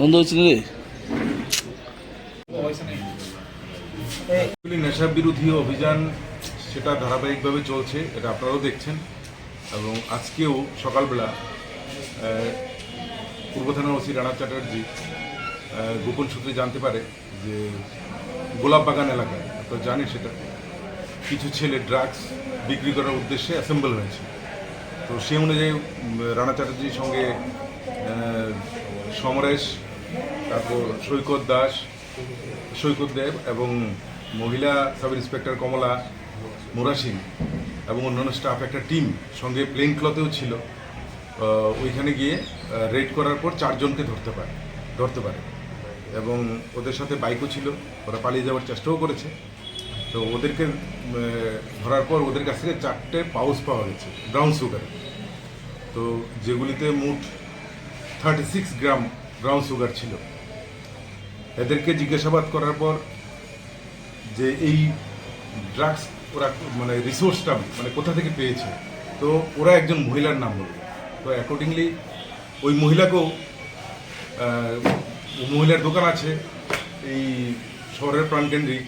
বন্ধ হচ্ছে রে নেশা বিরোধী অভিযান সেটা ধারাবাহিকভাবে চলছে, এটা আপনারাও দেখছেন। এবং আজকেও সকালবেলা পূর্ব থানার ওসি রানা চ্যাটার্জি গোপন সূত্রে জানতে পারে যে গোলাপ বাগান এলাকায়, আপনারা জানেন সেটা, কিছু ছেলে ড্রাগস বিক্রি করার উদ্দেশ্যে অ্যাসেম্বল হয়েছে। তো সেই অনুযায়ী রানা চ্যাটার্জির সঙ্গে সমরেশ তারপর সৈকত দাস, সৈকত দেব এবং মহিলা সাব ইন্সপেক্টর কমলা মুরাসিং এবং অন্যান্য স্টাফ একটা টিম সঙ্গে প্লেন ক্লথেও ছিল। ওইখানে গিয়ে রেড করার পর চারজনকে ধরতে পারে ধরতে পারে। এবং ওদের সাথে বাইকও ছিল, ওরা পালিয়ে যাওয়ার চেষ্টাও করেছে। তো ওদেরকে ধরার পর ওদের কাছ থেকে চারটে পাউস পাওয়া গেছে ব্রাউন সুগার তো যেগুলিতে মোট thirty six gram brown sugar ছিল। এদেরকে জিজ্ঞাসাবাদ করার পর যে এই ড্রাগস ওরা মানে রিসোর্সটা মানে কোথা থেকে পেয়েছে, তো ওরা একজন মহিলার নাম বলল। তো অ্যাকর্ডিংলি ওই মহিলাকেও মহিলার দোকান আছে এই শহরের প্রাণকেন্দ্রে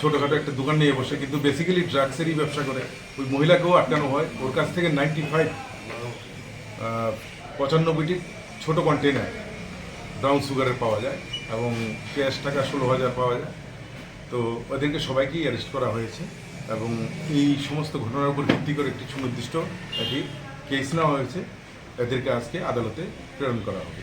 ছোটোখাটো একটা দোকান নিয়ে বসে, কিন্তু বেসিক্যালি ড্রাগসেরই ব্যবসা করে। ওই মহিলাকেও আটকানো হয়। ওর কাছ থেকে নাইনটি ফাইভ পঁচানব্বইটি ছোটো কন্টেনার ব্রাউন সুগারের পাওয়া যায় এবং ক্যাশ টাকা ষোলো হাজার পাওয়া যায়। তো ওদেরকে সবাইকেই অ্যারেস্ট করা হয়েছে এবং এই সমস্ত ঘটনার উপর ভিত্তি করে একটি সুনির্দিষ্ট একটি কেস নেওয়া হয়েছে। এদেরকে আজকে আদালতে প্রেরণ করা হবে।